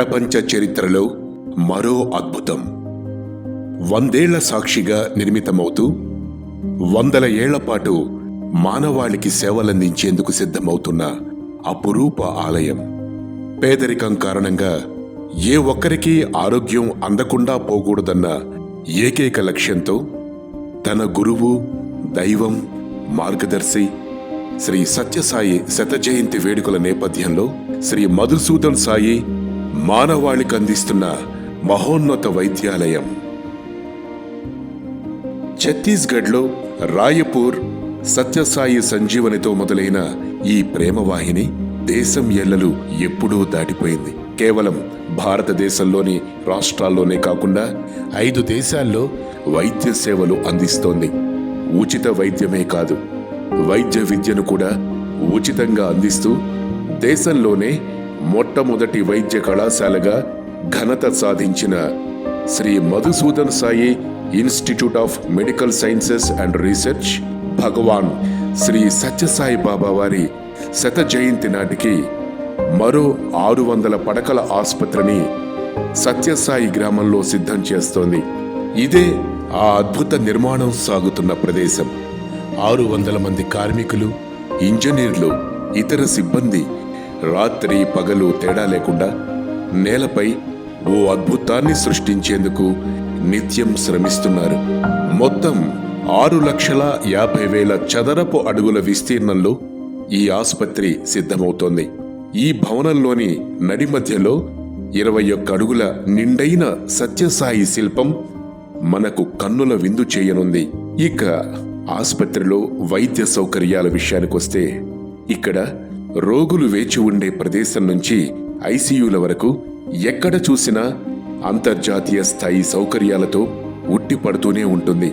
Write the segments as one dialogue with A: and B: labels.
A: ప్రపంచ చరిత్రలో మరో అద్భుతం. వందేళ్ళ సాక్షిగా నిర్మితమవుతూ వందల ఏళ్ళపాటు మానవాళికి సేవలందించేందుకు సిద్ధమవుతున్న అపురూప ఆలయం. పేదరికం కారణంగా ఏ ఒక్కరికి ఆరోగ్యం అందకుండా పోకూడదన్న ఏకైక లక్ష్యంతో తన గురువు దైవం మార్గదర్శి శ్రీ సత్యసాయి శత జయంతి వేడుకల నేపథ్యంలో శ్రీ మధుసూదన్ సాయి మానవాళికి అందిస్తున్న మహోన్నత వైద్యాలయం. ఛత్తీస్గఢ్లో రాయపూర్ సత్యసాయి సంజీవనితో మొదలైన ఈ ప్రేమవాహిని దేశం ఎల్లలు ఎప్పుడూ దాటిపోయింది. కేవలం భారతదేశంలోని రాష్ట్రాల్లోనే కాకుండా ఐదు దేశాల్లో వైద్య సేవలు అందిస్తోంది. ఉచిత వైద్యమే కాదు వైద్య విద్యను కూడా ఉచితంగా అందిస్తూ దేశంలోనే మొట్టమొదటి వైద్య కళాశాలగా ఘనత సాధించిన Shri Madhusudan Sai institute of medical sciences and research Bhagwan Shri Sathya Sai Baba వారి శత జయంతి నాటికి మరో ఆరు వందల పడకల ఆసుపత్రిని సత్యసాయి గ్రామంలో సిద్ధం చేస్తోంది. ఇదే ఆ అద్భుత నిర్మాణం సాగుతున్న ప్రదేశం. ఆరు వందల మంది కార్మికులు ఇంజనీర్లు ఇతర సిబ్బంది రాత్రి పగలు తేడా లేకుండా నేలపై ఓ అద్భుతాన్ని సృష్టించేందుకు నిత్యం శ్రమిస్తున్నారు. మొత్తం ఆరు లక్షల యాభై వేల చదరపు అడుగుల విస్తీర్ణంలో ఈ ఆసుపత్రి సిద్ధమవుతోంది. ఈ భవనంలోని నడి మధ్యలో ఇరవై ఒక్క అడుగుల నిండైన సత్యసాయి శిల్పం మనకు కన్నుల విందు చేయనుంది. ఇక ఆసుపత్రిలో వైద్య సౌకర్యాల విషయానికొస్తే ఇక్కడ రోగులు వేచి ఉండే ప్రదేశం నుంచి ఐసీయూల వరకు ఎక్కడ చూసినా అంతర్జాతీయ స్థాయి సౌకర్యాలతో ఉట్టిపడుతూనే ఉంటుంది.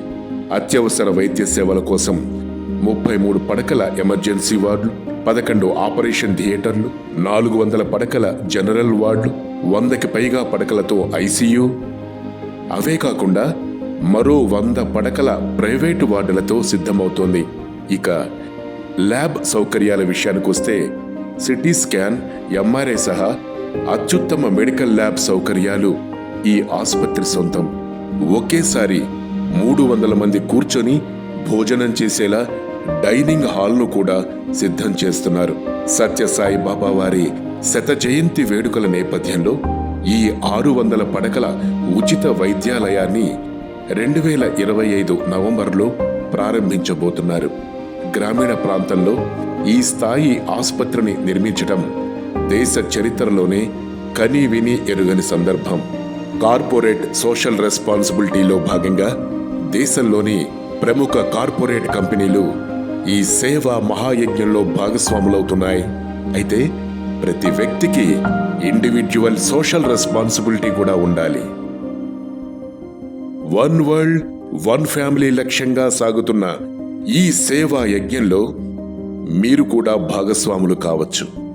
A: అత్యవసర వైద్య సేవల కోసం ముప్పై మూడు పడకల ఎమర్జెన్సీ వార్డులు పదకొండు ఆపరేషన్ థియేటర్లు నాలుగు వందల పడకల జనరల్ వార్డులు వందకి పైగా పడకలతో ఐసీయూ. అవే కాకుండా మరో వంద పడకల ప్రైవేటు వార్డులతో సిద్ధమవుతోంది. ఇక ల్యాబ్ సౌకర్యాల విషయానికొస్తే సిటీ స్కాన్ ఎంఆర్ఐ సహా అత్యుత్తమ మెడికల్ ల్యాబ్ సౌకర్యాలు ఈ ఆసుపత్రి సొంతం. ఒకేసారి మూడు వందల మంది కూర్చొని భోజనం చేసేలా డైనింగ్ హాల్ను కూడా సిద్ధం చేస్తున్నారు. సత్యసాయి బాబా వారి శత జయంతి వేడుకల నేపథ్యంలో ఈ ఆరు వందల పడకల ఉచిత వైద్యాలయాన్ని రెండు వేల ఇరవై ఐదు నవంబర్లో ప్రారంభించబోతున్నారు. గ్రామీణ ప్రాంతంలో ఈ స్థాయి ఆసుపత్రిని నిర్మించడం దేశ చరిత్రలోనే కని విని ఎరుగని సందర్భం. కార్పొరేట్ సోషల్ రెస్పాన్సిబిలిటీలో భాగంగా దేశంలోని ప్రముఖ కార్పొరేట్ కంపెనీలు ఈ సేవా మహాయజ్ఞంలో భాగస్వాములవుతున్నాయి. అయితే ప్రతి వ్యక్తికి ఇండివిడ్యువల్ సోషల్ రెస్పాన్సిబిలిటీ కూడా ఉండాలి. వన్ వరల్డ్ వన్ ఫ్యామిలీ లక్ష్యంగా సాగుతున్న ఈ సేవా యజ్ఞంలో మీరు కూడా భాగస్వాములు కావచ్చు.